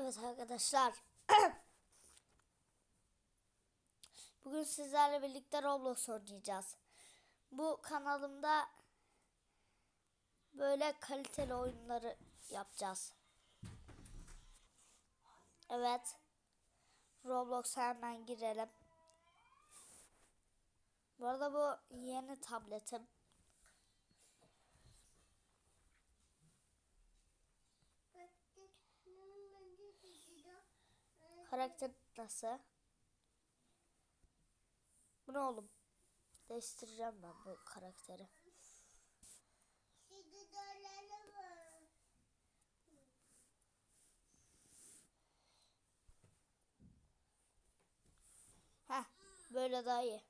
Evet arkadaşlar. Bugün sizlerle birlikte Roblox oynayacağız. Bu kanalımda böyle kaliteli oyunları yapacağız. Evet. Roblox'a hemen girelim. Bu arada bu yeni tabletim. Karakter nasıl? Bu ne oğlum? Değiştireceğim ben bu karakteri. Heh, böyle daha iyi.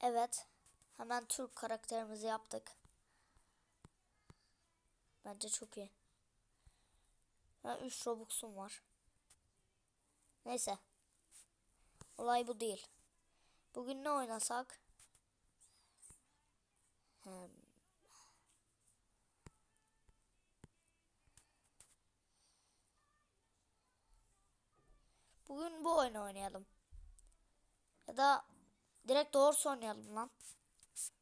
Evet. Hemen Türk karakterimizi yaptık. Bence çok iyi. Ben 3 Robux'um var. Neyse. Olay bu değil. Bugün ne oynasak? Hmm. Bugün bu oyunu oynayalım. Ya da direkt doğru oynayalım lan.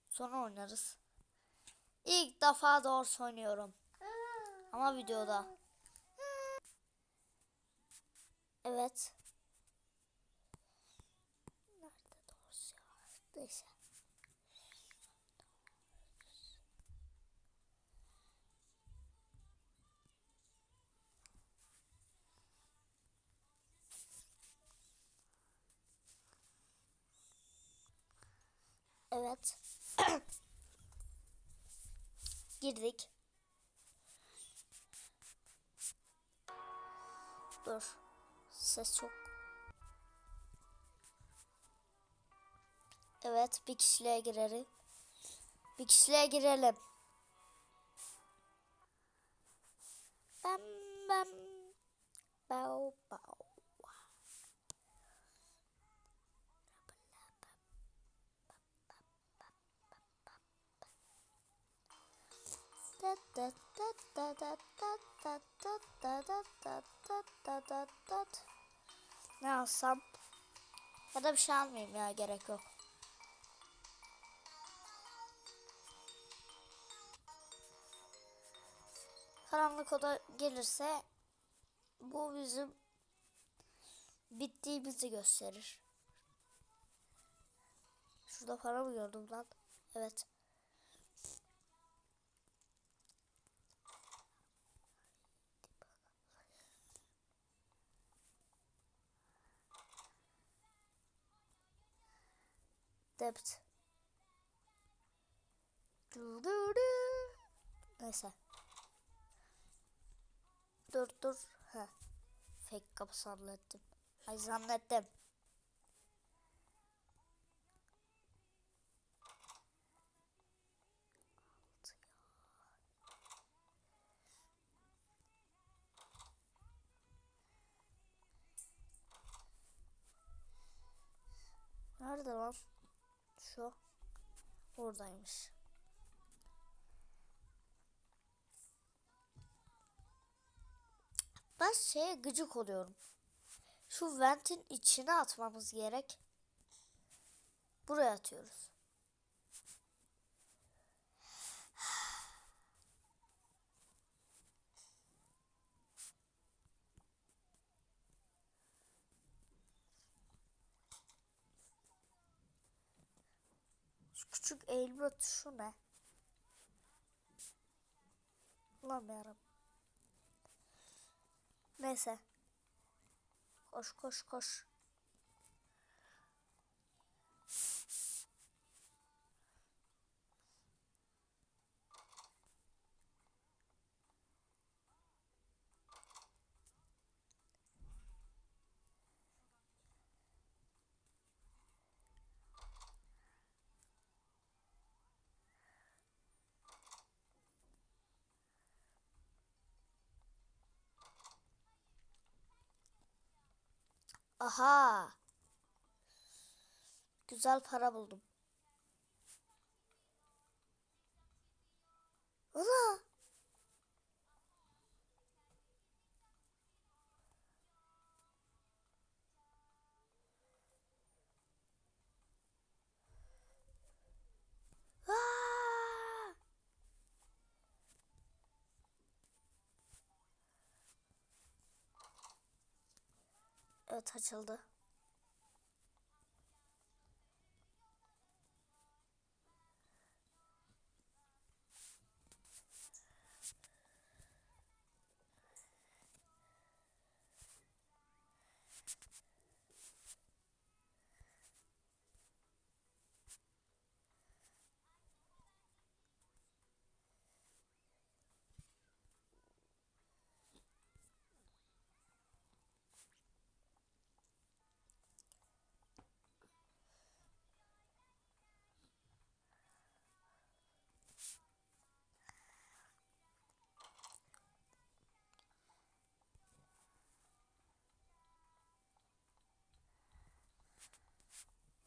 Sonra oynarız. İlk defa doğru oynuyorum. Ama videoda. Evet. Nerede doğrusu ya? Neyse. Evet. Girdik. Dur. Ses çok. Evet, bir kişiliğe girelim. Bir kişiliğe girelim. Bam bam. Bow bow. Da da da da da da da da da da da da Ne alsam? Ya da bir şey almayayım ya gerek yok. Karanlık oda gelirse bu bizim bittiğimizi gösterir. Şurada para mı gördüm lan? Evet. Dept. Du du du. Neyse. Dur dur. Ha. Fake kapı zannettim. Ay zannettim. Nerede lan? Şu. Oradaymış. Ben şeye gıcık oluyorum. Şu ventin içine atmamız gerek. Buraya atıyoruz. Şu küçük eğilme tuşu ne? Yarabbim. Neyse. Koş koş koş. Aha. Güzel para buldum. Ana. Evet açıldı.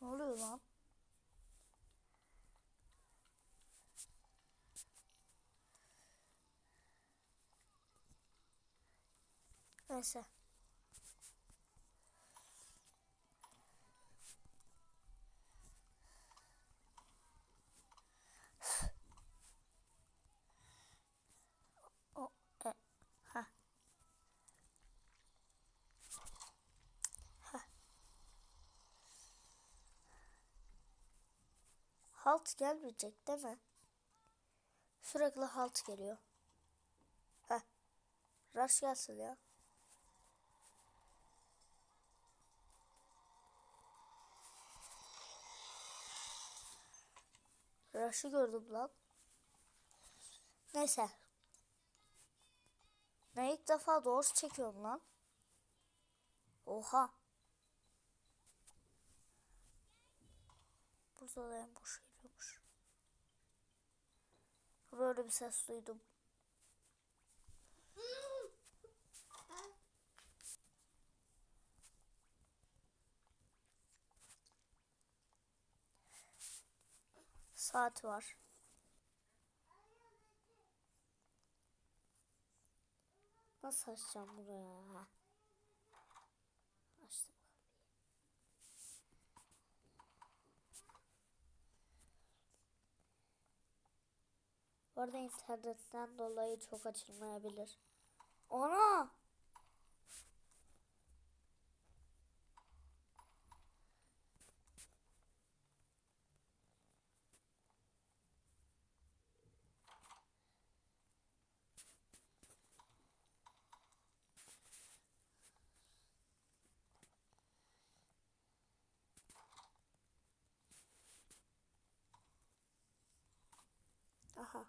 葫芦娃哇塞 Halt gelmeyecek değil mi? Sürekli halt geliyor. Heh. Rush gelsin ya. Rush'ı gördüm lan. Neyse. Ne ilk defa doğrusu çekiyorum lan. Oha. Burada da. Böyle bir ses duydum. Saat var. Nasıl açacağım buraya? Bu arada internetten dolayı çok açılmayabilir. Ona! Aha.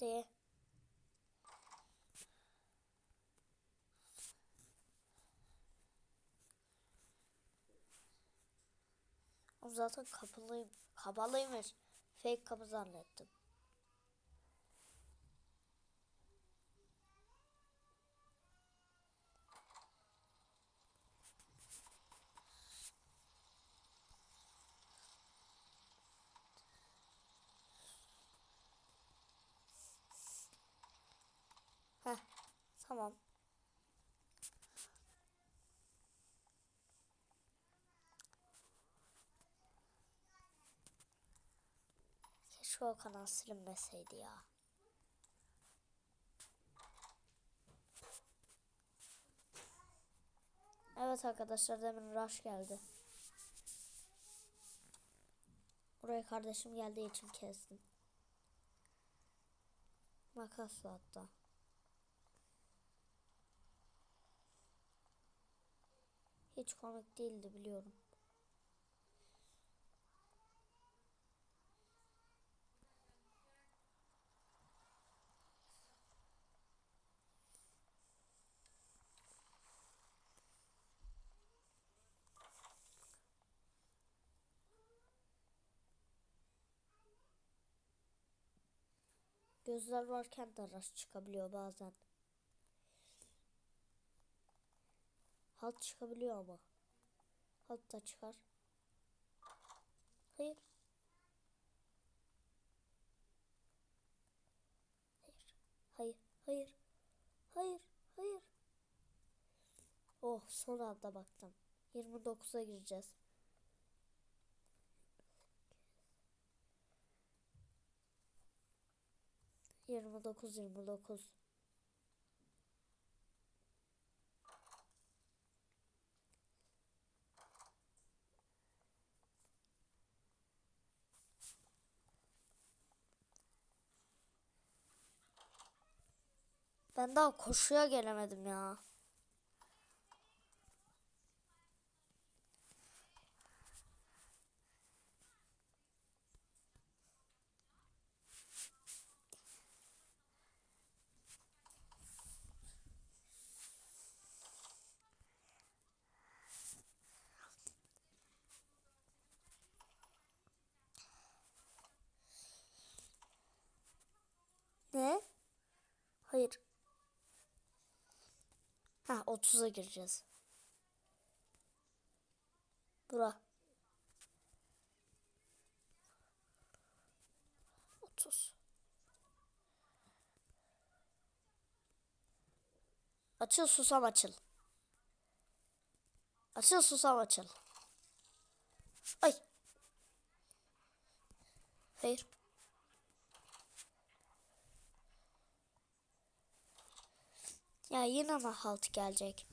Hadi. O zaten kapalıyım. Kapalıymış. Fake kapı zannettim. Heh, tamam. Keşke o kanal silinmeseydi ya. Evet arkadaşlar demin rush geldi. Buraya kardeşim geldiği için kestim. Makasla hatta. Hiç komik değildi biliyorum. Gözler varken de rush çıkabiliyor bazen. Halt çıkabiliyor ama. Halt da çıkar. Hayır. Hayır. Hayır. Hayır. Hayır. Oh son anda baktım. 29'a gireceğiz. Yirmi dokuz, yirmi dokuz. Ben daha koşuya gelemedim ya. Ne? Hayır. Ha 30'a gireceğiz. Bura. 30. Açıl susam açıl. Açıl susam açıl. Ay. Hayır. Ya yine mi halt gelecek?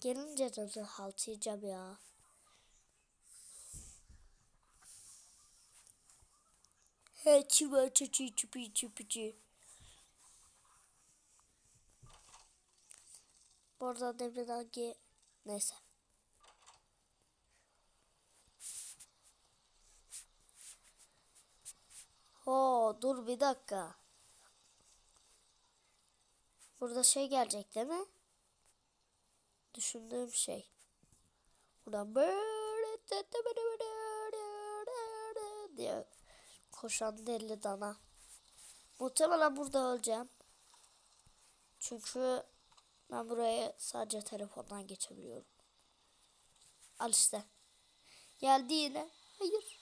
Gelince de halt yiyeceğim ya. He çiva çiçi çipi çipici. Bu arada devre hangi neyse. Ho dur bir dakika. Burada şey gelecek değil mi? Düşündüğüm şey. Buradan böyle diye koşan deli dana. Muhtemelen burada öleceğim. Çünkü ben buraya sadece telefondan geçebiliyorum. Al işte. Geldi yine. Hayır.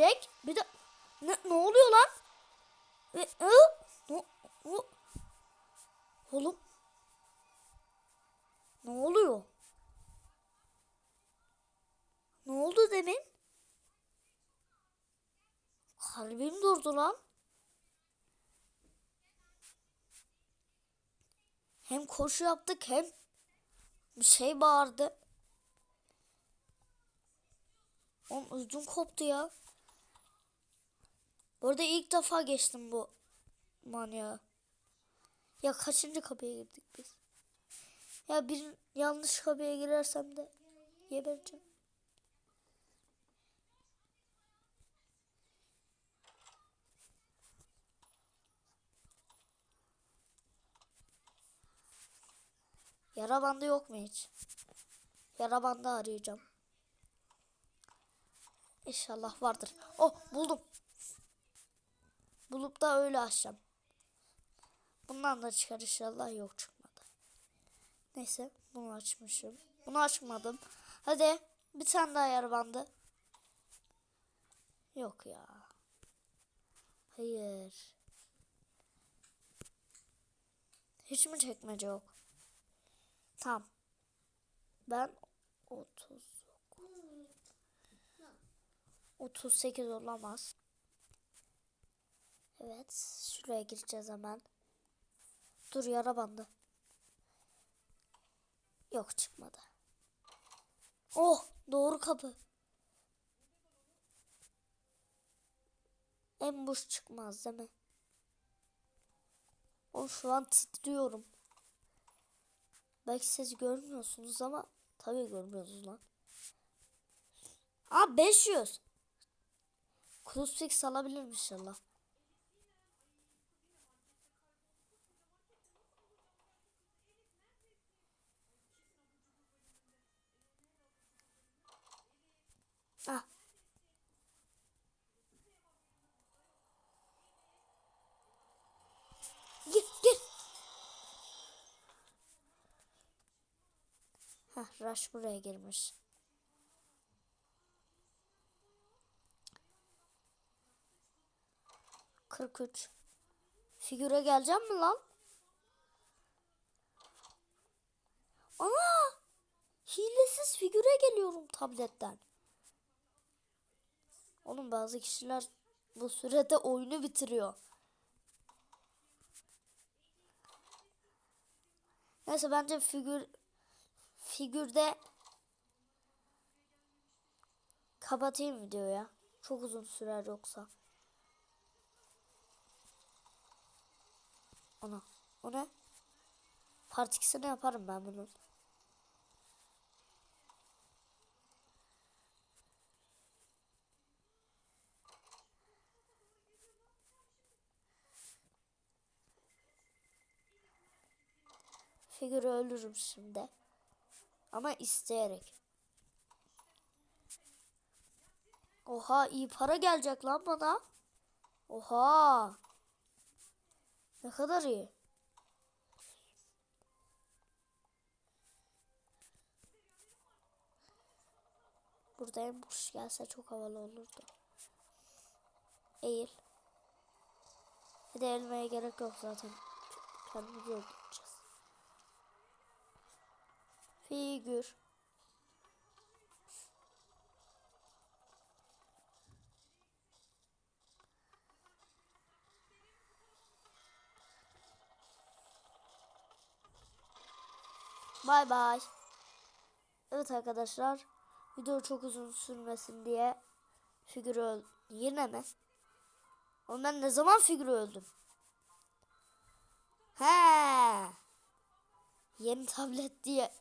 Jack bir de ne, ne oluyor lan? E, e, ne, o- Oğlum ne oluyor? Ne oldu demin? Kalbim durdu lan. Hem koşu yaptık hem bir şey bağırdı. Oğlum ödüm koptu ya. Bu arada ilk defa geçtim bu manyağı. Ya kaçıncı kapıya girdik biz? Ya bir yanlış kapıya girersem de gebereceğim. Yara bandı yok mu hiç? Yara bandı arayacağım. İnşallah vardır. Oh buldum. Bulup da öyle açacağım. Bundan da çıkar inşallah yok çıkmadı. Neyse bunu açmışım. Bunu açmadım. Hadi bir tane daha yara bandı. Yok ya. Hayır. Hiç mi çekmece yok? Tamam. Ben 30 38 olamaz. Evet. Şuraya gireceğiz hemen. Dur yara bandı. Yok çıkmadı. Oh doğru kapı. En boş çıkmaz değil mi? O şu an titriyorum. Belki siz görmüyorsunuz ama tabii görmüyorsunuz lan. Aa 500. Crucifix alabilir inşallah. Ah. Gir gir. Hah Rush buraya girmiş. Kırk üç. Figüre geleceğim mi lan? Ana! Hilesiz figüre geliyorum tabletten. Oğlum bazı kişiler bu sürede oyunu bitiriyor. Neyse bence figür figürde kapatayım videoyu ya. Çok uzun sürer yoksa. Ona. O ne? Part 2'sini yaparım ben bunun. Figürü ölürüm şimdi. Ama isteyerek. Oha iyi para gelecek lan bana. Oha. Ne kadar iyi. Burada en kuş gelse çok havalı olurdu. Eğil. Bir de eğilmeye gerek yok zaten. Kendimizi öldüreceğiz. Figür. Bay bay. Evet arkadaşlar. Video çok uzun sürmesin diye figürü öldüm. Yine mi? Oğlum ben ne zaman figürü öldüm? He. Yeni tablet diye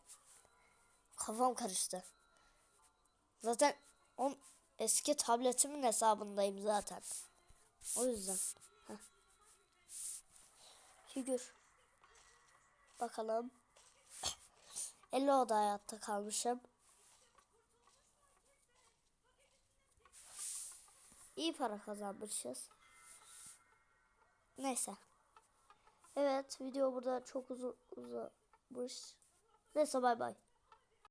kafam karıştı. Zaten on eski tabletimin hesabındayım zaten. O yüzden. Figür. Bakalım. 50 oda hayatta kalmışım. İyi para kazanmışız. Neyse. Evet video burada çok uzun uzamış. Neyse bay bay.